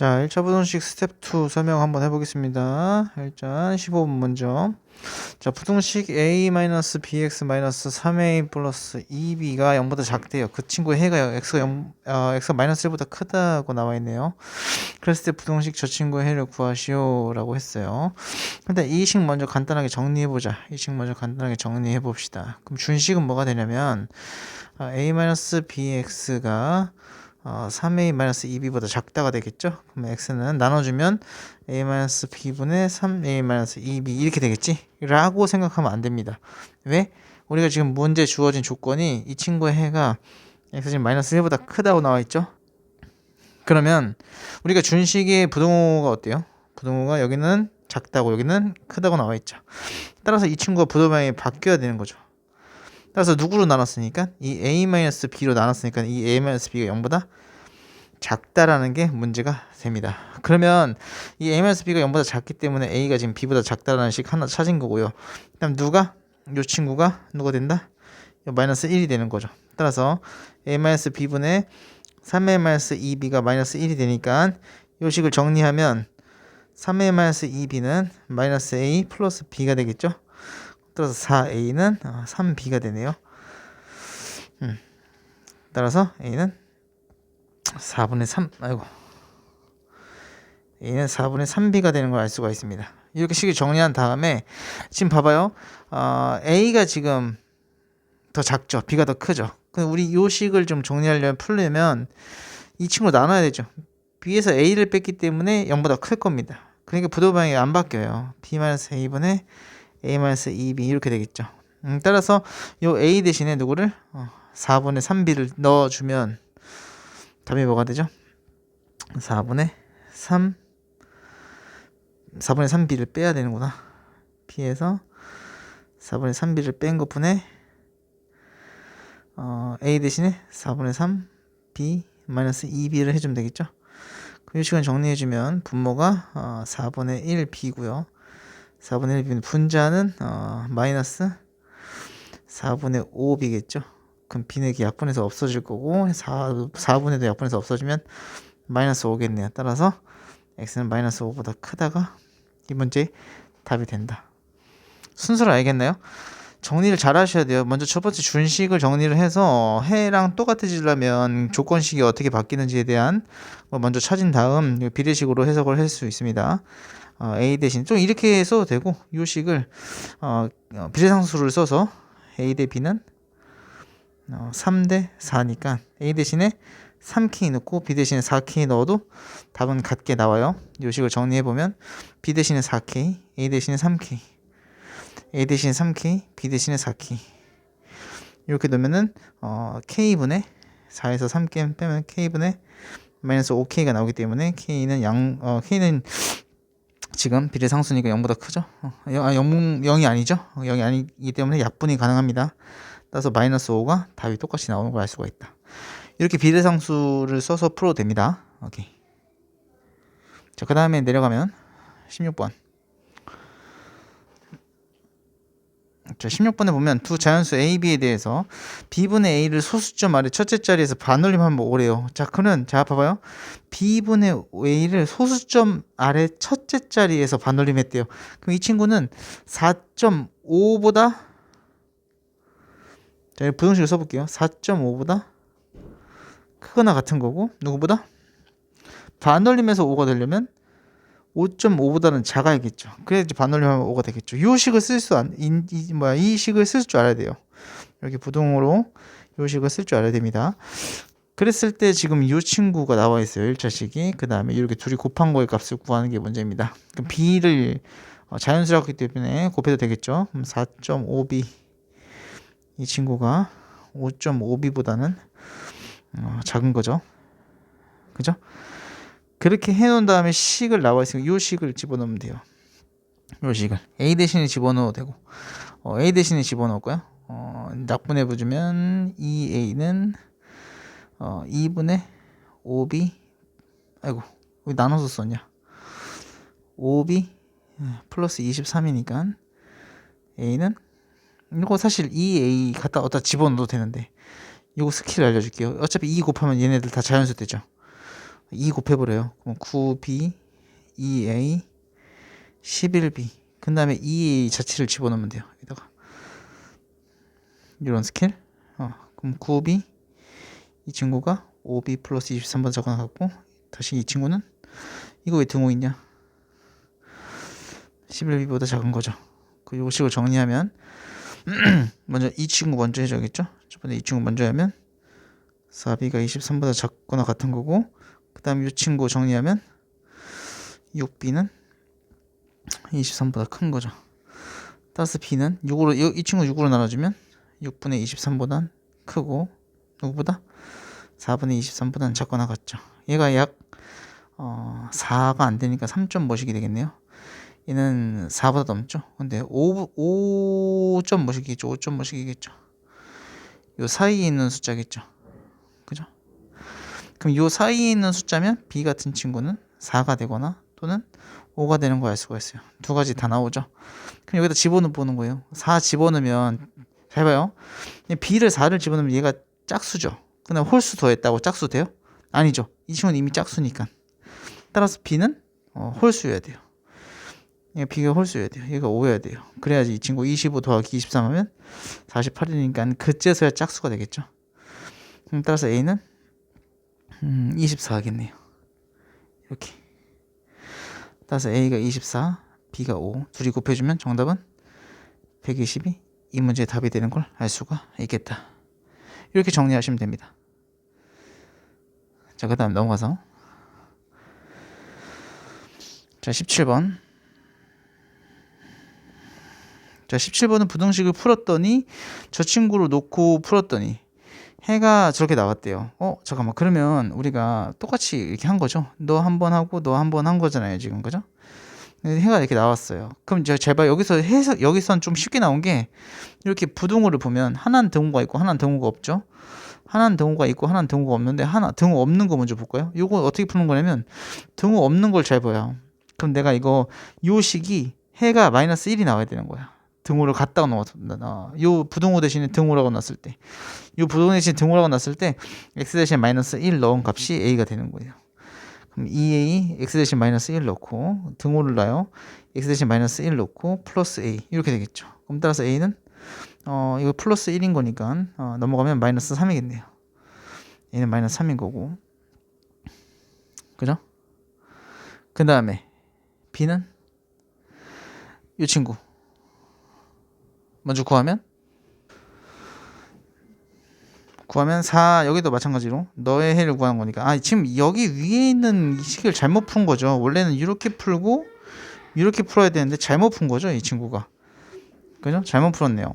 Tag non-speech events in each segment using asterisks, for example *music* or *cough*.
자, 1차 부등식 스텝 2 설명 한번 해보겠습니다. 일단 15분 먼저. 자, 부등식 a-bx-3a 플러스 2b가 0보다 작대요. 그 친구의 해가 x가 0, 어, x가 마이너스 1보다 크다고 나와 있네요. 그랬을 때 부등식 저 친구의 해를 구하시오라고 했어요. 근데 이 식 먼저 간단하게 정리해보자. 이 식 먼저 간단하게 정리해봅시다. 그럼 준식은 뭐가 되냐면 아, a-bx가 어, 3a-2b보다 작다가 되겠죠? 그럼 x는 나눠주면 a-b분의 3a-2b 이렇게 되겠지? 라고 생각하면 안 됩니다. 왜? 우리가 지금 문제 주어진 조건이 이 친구의 해가 x 지금 마이너스 1보다 크다고 나와 있죠? 그러면 우리가 준식의 부동호가 어때요? 부동호가 여기는 작다고 여기는 크다고 나와 있죠. 따라서 이 친구가 부동호방이 바뀌어야 되는 거죠. 따라서 누구로 나눴으니까 이 a-b로 나눴으니까 이 a-b가 0보다 작다라는 게 문제가 됩니다. 그러면 이 a-b가 0보다 작기 때문에 a가 지금 b보다 작다라는 식 하나 찾은 거고요. 그다음 누가 이 친구가 누가 된다? 마이너스 1이 되는 거죠. 따라서 a-b분의 3a-2b가 마이너스 1이 되니까 이 식을 정리하면 3a-2b는 마이너스 a 플러스 b가 되겠죠. 따라서 4a는 3b가 어, 되네요. 음. 따라서 a는 4분의 3 아이고 a는 4분의 3b가 되는 걸 알 수가 있습니다. 이렇게 식을 정리한 다음에 지금 봐봐요. 어, a가 지금 더 작죠. b가 더 크죠. 근데 우리 이 식을 좀 정리하려면 풀려면 이 친구 나눠야 되죠. b에서 a를 뺐기 때문에 0보다 클 겁니다. 그러니까 부도방이 안 바뀌어요. b-a분의 a-2b 이렇게 되겠죠. 음, 따라서 요 a 대신에 누구를 어, 4분의 3b를 넣어주면 답이 뭐가 되죠? 4분의 3 4분의 3b를 빼야 되는구나. b에서 4분의 3b를 뺀 것분에 어, a 대신에 4분의 3 b 마이너스 2b를 해주면 되겠죠. 그 시간 정리해주면 분모가 어, 4분의 1 b고요. 4분의 1b는 분자는 어, 마이너스 4분의 5b겠죠. 그럼 b는 약분해서 없어질 거고 4, 4분의도 약분해서 없어지면 마이너스 5겠네요. 따라서 x는 마이너스 5보다 크다가 이 문제 답이 된다. 순서를 알겠나요? 정리를 잘 하셔야 돼요. 먼저 첫 번째 준식을 정리를 해서 해랑 똑같아지려면 조건식이 어떻게 바뀌는지에 대한 먼저 찾은 다음 비례식으로 해석을 할 수 있습니다. 어, a 대신 좀 이렇게 써도 되고 이 식을 어, 어, 비례상수를 써서 a 대 b는 어, 3대 4니까 a 대신에 3k 넣고 b 대신에 4k 넣어도 답은 같게 나와요. 이 식을 정리해 보면 b 대신에 4k, a 대신에 3k, a 대신에 3k, b 대신에 4k 이렇게 넣으면은 어, k분의 4에서 3k 빼면 k분의 마이너스 5k가 나오기 때문에 k는 양 어, k는 지금 비례 상수니까 0보다 크죠. 어, 0, 아, 0, 0이 아니죠. 0이 아니기 때문에 약분이 가능합니다. 따라서 마이너스 5가 답이 똑같이 나오는 걸 알 수가 있다. 이렇게 비례 상수를 써서 풀어도 됩니다. 오케이. 자, 그 다음에 내려가면 16번. 자, 16번에 보면 두 자연수 A, B에 대해서 B분의 A를 소수점 아래 첫째 자리에서 반올림하면 오래요. 자, 그는 자 봐봐요. B분의 A를 소수점 아래 첫째 자리에서 반올림했대요. 그럼 이 친구는 4.5보다 자, 부등식을 써볼게요. 4.5보다 크거나 같은 거고 누구보다 반올림에서 5가 되려면 5.5보다는 작아야겠죠. 그래야지 반올림하면 5가 되겠죠. 이 식을 쓸 수 안, 이, 이, 뭐야, 이 식을 쓸 줄 알아야 돼요. 이렇게 부동으로 이 식을 쓸 줄 알아야 됩니다. 그랬을 때 지금 이 친구가 나와 있어요. 1차식이. 그 다음에 이렇게 둘이 곱한 거의 값을 구하는 게 문제입니다. 그럼 b를 어, 자연수라기 때문에 곱해도 되겠죠. 그럼 4.5b 이 친구가 5.5b보다는 어, 작은 거죠. 그죠? 그렇게 해놓은 다음에 식을 나와 있으면 이 식을 집어넣으면 돼요. 이 식을 a 대신에 집어넣어도 되고 어, a 대신에 집어넣을까요? 어, 낙분해 보주면 2a는 어, 2분의 5b 아이고 왜 나눠서 썼냐? 5b 플러스 23이니까 a는 이거 사실 2a 갖다 어디다 집어넣어도 되는데 이거 스킬 알려줄게요. 어차피 2 곱하면 얘네들 다 자연수 되죠. 2 곱해버려요. 그럼 9b 2a 11b 그 다음에 2 자체를 집어넣으면 돼요. 여기다가 이런 스킬 어, 그럼 9b 이 친구가 5b 플러스 23번 적어놨고 다시 이 친구는 이거 왜 등호 있냐 11b보다 작은 거죠. 그 요식을 정리하면 *clears throat* 먼저 이 친구 먼저 해줘야겠죠. 첫 번째 이 친구 먼저 하면 4b가 23보다 작거나 같은 거고 그 다음 이 친구 정리하면 6b는 23보다 큰 거죠. 따라서 b는 6으로 이, 이 친구 6으로 나눠주면 6분의 23보단 크고 누구보다 4분의 23보다는 작거나 같죠. 얘가 약 어, 4가 안 되니까 3점 뭐식이 되겠네요. 얘는 4보다 넘죠. 근데 5, 5점 뭐식이겠죠. 5점 뭐식이겠죠. 요 사이에 있는 숫자겠죠. 그럼 요 사이에 있는 숫자면 b 같은 친구는 4가 되거나 또는 5가 되는 거알 수가 있어요. 두 가지 다 나오죠. 그럼 여기다 집어넣어 보는 거예요. 4 집어넣으면 잘 봐요. b를 4를 집어넣으면 얘가 짝수죠. 근데 홀수 더했다고 짝수 돼요? 아니죠. 이 친구는 이미 짝수니까. 따라서 b는 어, 홀수여야 돼요. 얘가 b가 홀수여야 돼요. 얘가 5여야 돼요. 그래야지 이 친구 25 더하기 23 하면 48이니까 그제서야 짝수가 되겠죠. 따라서 a는 음, 24하겠네요. 이렇게. 따라서 a가 24, b가 5. 둘이 곱해주면 정답은 122. 이 문제의 답이 되는 걸 알 수가 있겠다. 이렇게 정리하시면 됩니다. 자, 그 다음 넘어가서. 자, 17번. 자, 17번은 부등식을 풀었더니 저 친구를 놓고 풀었더니 해가 저렇게 나왔대요. 어, 잠깐만. 그러면 우리가 똑같이 이렇게 한 거죠. 너 한 번 하고 너 한 번 한 거잖아요, 지금. 그죠? 해가 이렇게 나왔어요. 그럼 저 제발 여기서 해석 여기선 좀 쉽게 나온 게 이렇게 부등호를 보면 하나는 등호가 있고 하나는 등호가 없죠. 하나는 등호가 있고 하나는 등호가 없는데 하나 등호 없는 거 먼저 볼까요? 이거 어떻게 푸는 거냐면 등호 없는 걸 잘 봐요. 그럼 내가 이거 요 식이 해가 마이너스 1이 나와야 되는 거야. 등호를 갖다가 넣었다. 요 부등호 대신에 등호라고 놨을 때, 요 부등호 대신에 등호라고 놨을 때 x 대신에 마이너스 1 넣은 값이 a가 되는 거예요. 그럼 2a x 대신 마이너스 1 넣고 등호를 놔요. x 대신 마이너스 1 넣고 플러스 a 이렇게 되겠죠. 그럼 따라서 a는 어 이거 플러스 1인 거니까 어, 넘어가면 마이너스 3이겠네요. a는 마이너스 3인 거고 그죠? 그 다음에 b는 이 친구 먼저 구하면? 구하면 4 여기도 마찬가지로 너의 해를 구하는 거니까. 아 지금 여기 위에 있는 이 식을 잘못 푼 거죠. 원래는 이렇게 풀고 이렇게 풀어야 되는데 잘못 푼 거죠 이 친구가. 그죠? 잘못 풀었네요.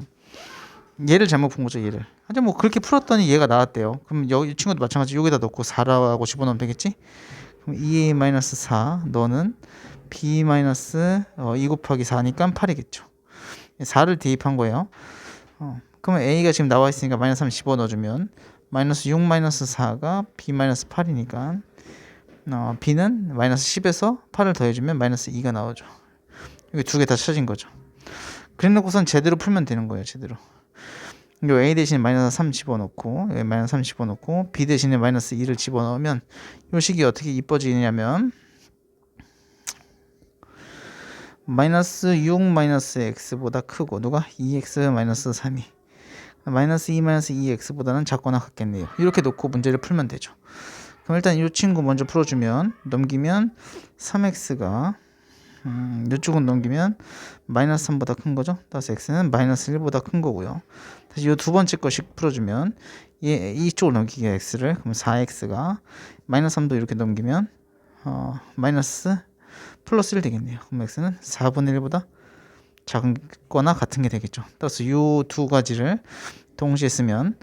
얘를 잘못 푼 거죠 얘를. 하여튼 뭐 그렇게 풀었더니 얘가 나왔대요. 그럼 여기 이 친구도 마찬가지 여기다 넣고 4라고 집어넣으면 되겠지? 그럼 2a-4 너는 b-2 곱하기 4니까 8이겠죠 4를 대입한 거예요 어, 그러면 a가 지금 나와 있으니까 마이너스 3 집어 넣어주면 마이너스 6 마이너스 4가 b 마이너스 8이니까 어, b는 마이너스 10에서 8을 더해주면 마이너스 2가 나오죠. 이게 두 개 다 쳐진 거죠. 그래놓고선 제대로 풀면 되는 거예요. 제대로. 요 a 대신에 마이너스 3 집어넣고 여기 마이너스 3 집어넣고 b 대신에 마이너스 2를 집어넣으면 요 식이 어떻게 이뻐지냐면 마이너스 6 마이너스 x보다 크고 누가 2x 마이너스 3이 마이너스 2 마이너스 2x보다는 작거나 같겠네요. 이렇게 놓고 문제를 풀면 되죠. 그럼 일단 이 친구 먼저 풀어주면 넘기면 3x가 음, 이쪽은 넘기면 마이너스 3보다 큰 거죠. 따라서 x는 마이너스 1보다 큰 거고요. 다시 이 두 번째 거씩 풀어주면 얘 이쪽을 넘기게 x를 그럼 4x가 마이너스 3도 이렇게 넘기면 어, 마이너스 플러스 1 되겠네요. x는 4분의 1보다 작거나 같은 게 되겠죠. 따라서 이 두 가지를 동시에 쓰면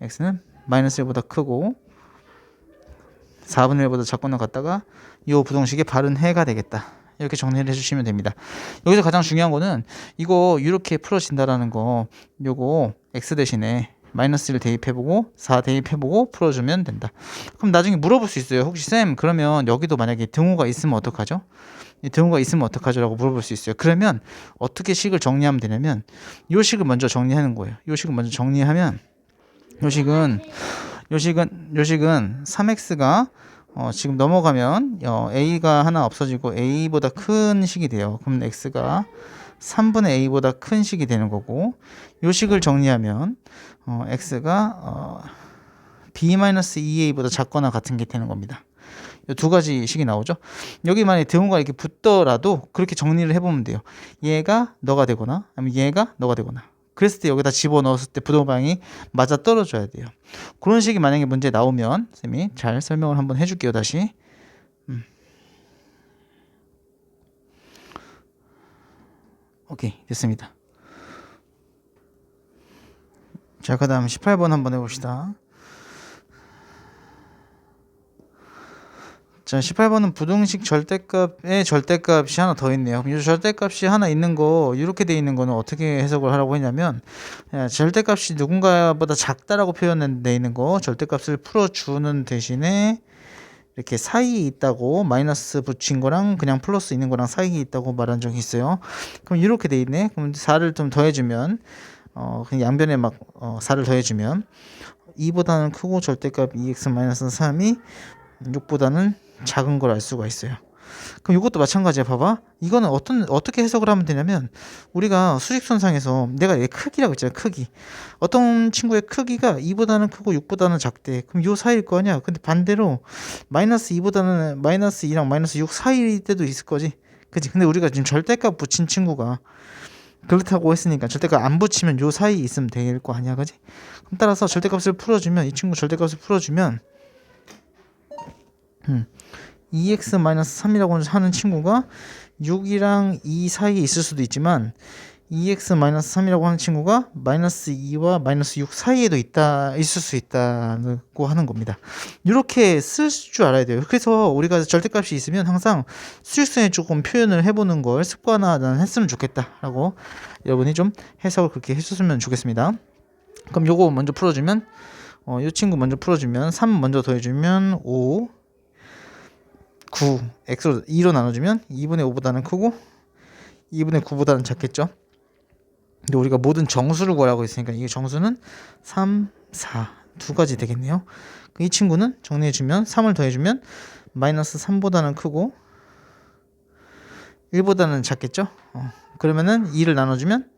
x는 마이너스 1보다 크고 4분의 1보다 작거나 같다가 이 부동식의 바른 해가 되겠다. 이렇게 정리를 해주시면 됩니다. 여기서 가장 중요한 거는 이거 이렇게 풀어진다라는 거 요거 x 대신에 마이너스를 대입해보고 4 대입해보고 풀어주면 된다. 그럼 나중에 물어볼 수 있어요. 혹시 쌤 그러면 여기도 만약에 등호가 있으면 어떡하죠? 이 등호가 있으면 어떡하죠? 라고 물어볼 수 있어요. 그러면 어떻게 식을 정리하면 되냐면 요 식을 먼저 정리하는 거예요. 요 식을 먼저 정리하면 요 식은 요 식은 요 식은 3x가 어, 지금 넘어가면 어, a가 하나 없어지고 a보다 큰 식이 돼요. 그럼 x가 3분의 a보다 큰 식이 되는 거고 요 식을 정리하면 어, x가 어, b-2a보다 작거나 같은 게 되는 겁니다. 이두 가지 식이 나오죠. 여기 만약에 등호가 이렇게 붙더라도 그렇게 정리를 해보면 돼요. 얘가 너가 되거나 아니면 얘가 너가 되거나 그랬을 때 여기다 집어 넣었을 때 부동방이 맞아 떨어져야 돼요. 그런 식이 만약에 문제 나오면 쌤이 잘 설명을 한번 해줄게요. 다시. 오케이 됐습니다. 자, 그 다음 18번 한번 해봅시다. 자, 18번은 부등식 절대값에 절대값이 하나 더 있네요. 그럼 이 절대값이 하나 있는 거, 이렇게 돼 있는 거는 어떻게 해석을 하라고 했냐면, 야, 절대값이 누군가보다 작다라고 표현돼 있는 거, 절대값을 풀어주는 대신에, 이렇게 사이에 있다고 마이너스 붙인 거랑 그냥 플러스 있는 거랑 사이에 있다고 말한 적이 있어요. 그럼 이렇게 돼 있네. 그럼 4를 좀 더해주면, 어, 그냥 양변에 막, 어, 4를 더해주면, 2보다는 크고 절대값 2x-3이 6보다는 작은 걸 알 수가 있어요. 그럼 이것도 마찬가지야. 봐봐. 이거는 어떤 어떻게 해석을 하면 되냐면 우리가 수직선상에서 내가 얘 크기라고 했잖아. 크기. 어떤 친구의 크기가 2보다는 크고 6보다는 작대. 그럼 요 사이일 거 아니야. 근데 반대로 마이너스 2보다는 마이너스 2랑 마이너스 6 사이일 때도 있을 거지. 그지? 근데 우리가 지금 절대값 붙인 친구가 그렇다고 했으니까 절대값 안 붙이면 요 사이에 있으면 될 거 아니야. 그지? 그럼 따라서 절대값을 풀어주면 이 친구 절대값을 풀어주면 음. 2x-3이라고 하는 친구가 6이랑 2 사이에 있을 수도 있지만 2x-3이라고 하는 친구가 마이너스 2와 마이너스 6 사이에도 있다 있을 수 있다고 하는 겁니다. 이렇게 쓸 줄 알아야 돼요. 그래서 우리가 절대값이 있으면 항상 수직선에 조금 표현을 해보는 걸 습관화는 했으면 좋겠다라고 여러분이 좀 해석을 그렇게 해줬으면 좋겠습니다. 그럼 요거 먼저 풀어주면 어, 이 친구 먼저 풀어주면 3 먼저 더해주면 5 9 x로 2로 나눠주면 2분의 5보다는 크고 2분의 9보다는 작겠죠. 근데 우리가 모든 정수를 구하라고 했으니까 이게 정수는 3, 4 두 가지 되겠네요. 이 친구는 정리해주면 3을 더해주면 마이너스 3보다는 크고 1보다는 작겠죠. 어, 그러면은 2를 나눠주면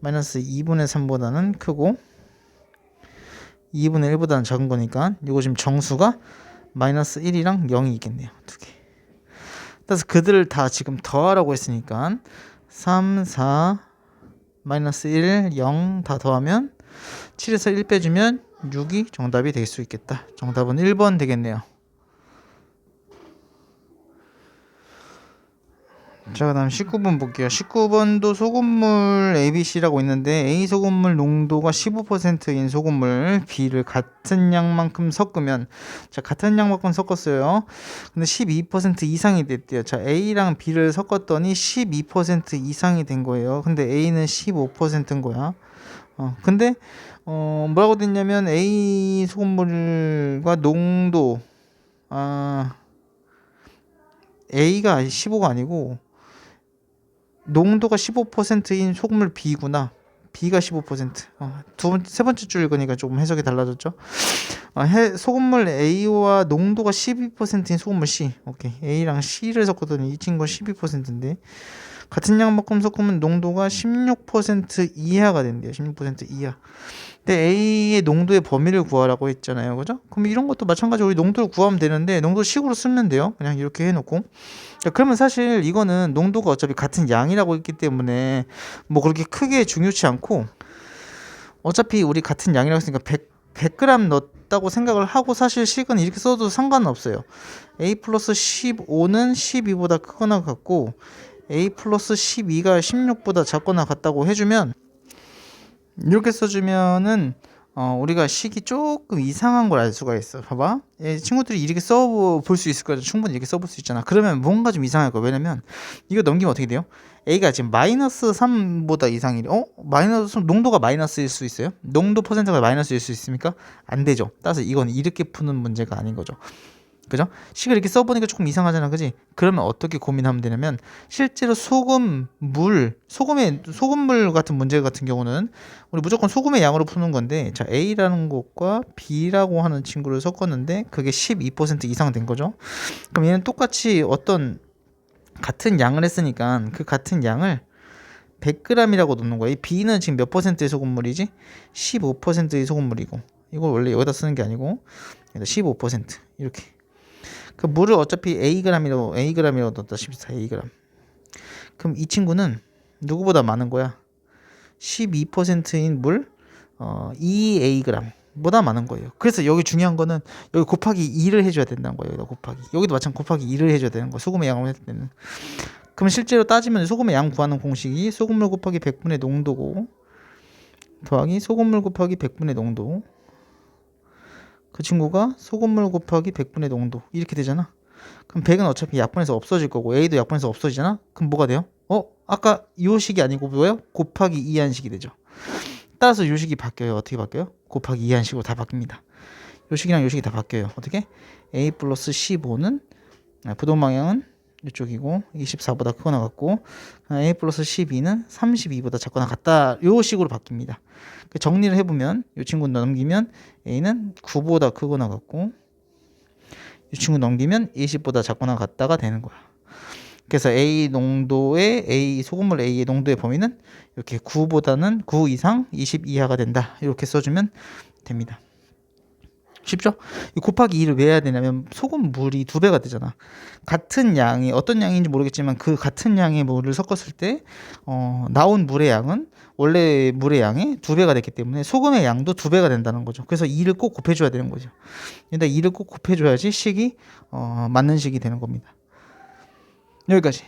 마이너스 2분의 3보다는 크고 2분의 1보다는 작은 거니까 이거 지금 정수가 마이너스 1이랑 0이 있겠네요. 두 개. 그래서 그들을 다 지금 더하라고 했으니까 3, 4, 마이너스 1, 0 다 더하면 7에서 1 빼주면 6이 정답이 될 수 있겠다. 정답은 1번 되겠네요. 자, 그 다음 19번 볼게요. 19번도 소금물 ABC라고 있는데 A 소금물 농도가 15%인 소금물 B를 같은 양만큼 섞으면 자, 같은 양만큼 섞었어요. 근데 12% 이상이 됐대요. 자, A랑 B를 섞었더니 12% 이상이 된 거예요. 근데 A는 15%인 거야. 어, 근데 어, 뭐라고 됐냐면 A 소금물과 농도 아 A가 15가 아니고 농도가 15%인 소금물 B구나. B가 15%. 어, 두 번, 세 번째 줄 읽으니까 조금 해석이 달라졌죠. 어, 해, 소금물 A와 농도가 12%인 소금물 C. 오케이. A랑 C를 섞었더니 이 친구가 12%인데 같은 양만큼 섞으면 농도가 16% 이하가 된대요. 16% 이하. 근데 A의 농도의 범위를 구하라고 했잖아요. 그죠? 그럼 이런 것도 마찬가지로 우리 농도를 구하면 되는데 농도 식으로 쓰면 돼요. 그냥 이렇게 해놓고. 자, 그러면 사실 이거는 농도가 어차피 같은 양이라고 했기 때문에 뭐 그렇게 크게 중요치 않고 어차피 우리 같은 양이라고 했으니까 100, 100g 넣었다고 생각을 하고 사실 식은 이렇게 써도 상관은 없어요. A 플러스 15는 12보다 크거나 같고 A 플러스 12가 16보다 작거나 같다고 해주면 이렇게 써주면은 어, 우리가 식이 조금 이상한 걸 알 수가 있어. 봐봐. 예, 친구들이 이렇게 써볼 수 있을 거야. 충분히 이렇게 써볼 수 있잖아. 그러면 뭔가 좀 이상할 거야. 왜냐면 이거 넘기면 어떻게 돼요? A가 지금 마이너스 3보다 이상이 어? 마이너스 농도가 마이너스일 수 있어요? 농도 퍼센트가 마이너스일 수 있습니까? 안 되죠. 따라서 이건 이렇게 푸는 문제가 아닌 거죠. 그죠? 식을 이렇게 써보니까 조금 이상하잖아, 그지? 그러면 어떻게 고민하면 되냐면 실제로 소금, 물, 소금의 소금물 같은 문제 같은 경우는 우리 무조건 소금의 양으로 푸는 건데 자 A라는 것과 B라고 하는 친구를 섞었는데 그게 12% 이상 된 거죠. 그럼 얘는 똑같이 어떤 같은 양을 했으니까 그 같은 양을 100g이라고 놓는 거야. 이 B는 지금 몇 퍼센트의 소금물이지? 15%의 소금물이고 이걸 원래 여기다 쓰는 게 아니고 여기다 15% 이렇게 그 물을 어차피 Ag이라고 Ag이라고 넣었다 칩시다 Ag 그럼 이 친구는 누구보다 많은 거야? 12%인 물 어, 2Ag 보다 많은 거예요. 그래서 여기 중요한 거는 여기 곱하기 2를 해줘야 된다는 거예요 여기다 곱하기. 여기도 마찬가지 곱하기 2를 해줘야 되는 거야 소금의 양을 했을 때는. 그럼 실제로 따지면 소금의 양 구하는 공식이 소금물 곱하기 100분의 농도고 더하기 소금물 곱하기 100분의 농도 그 친구가 소금물 곱하기 100분의 농도 이렇게 되잖아. 그럼 100은 어차피 약분해서 없어질 거고 A도 약분해서 없어지잖아. 그럼 뭐가 돼요? 어? 아까 요 식이 아니고 뭐예요? 곱하기 2한식이 되죠. 따라서 요 식이 바뀌어요. 어떻게 바뀌어요? 곱하기 2한식으로 다 바뀝니다. 요 식이랑 요 식이 다 바뀌어요. 어떻게? A 플러스 15는 아, 부동 방향은 이쪽이고 24보다 크거나 같고 A 플러스 12는 32보다 작거나 같다. 요 식으로 바뀝니다. 그 정리를 해보면 이 친구 넘기면 A는 9보다 크거나 같고 이 친구 넘기면 20보다 작거나 같다가 되는 거야. 그래서 A 농도의 A 소금물 A의 농도의 범위는 이렇게 9보다는 9 이상 20 이하가 된다. 이렇게 써주면 됩니다. 쉽죠? 이 곱하기 2를 왜 해야 되냐면 소금 물이 두 배가 되잖아. 같은 양이 어떤 양인지 모르겠지만 그 같은 양의 물을 섞었을 때 어, 나온 물의 양은 원래 물의 양의 두 배가 됐기 때문에 소금의 양도 두 배가 된다는 거죠. 그래서 2를 꼭 곱해줘야 되는 거죠. 근데 2를 꼭 곱해줘야지 식이 어, 맞는 식이 되는 겁니다. 여기까지.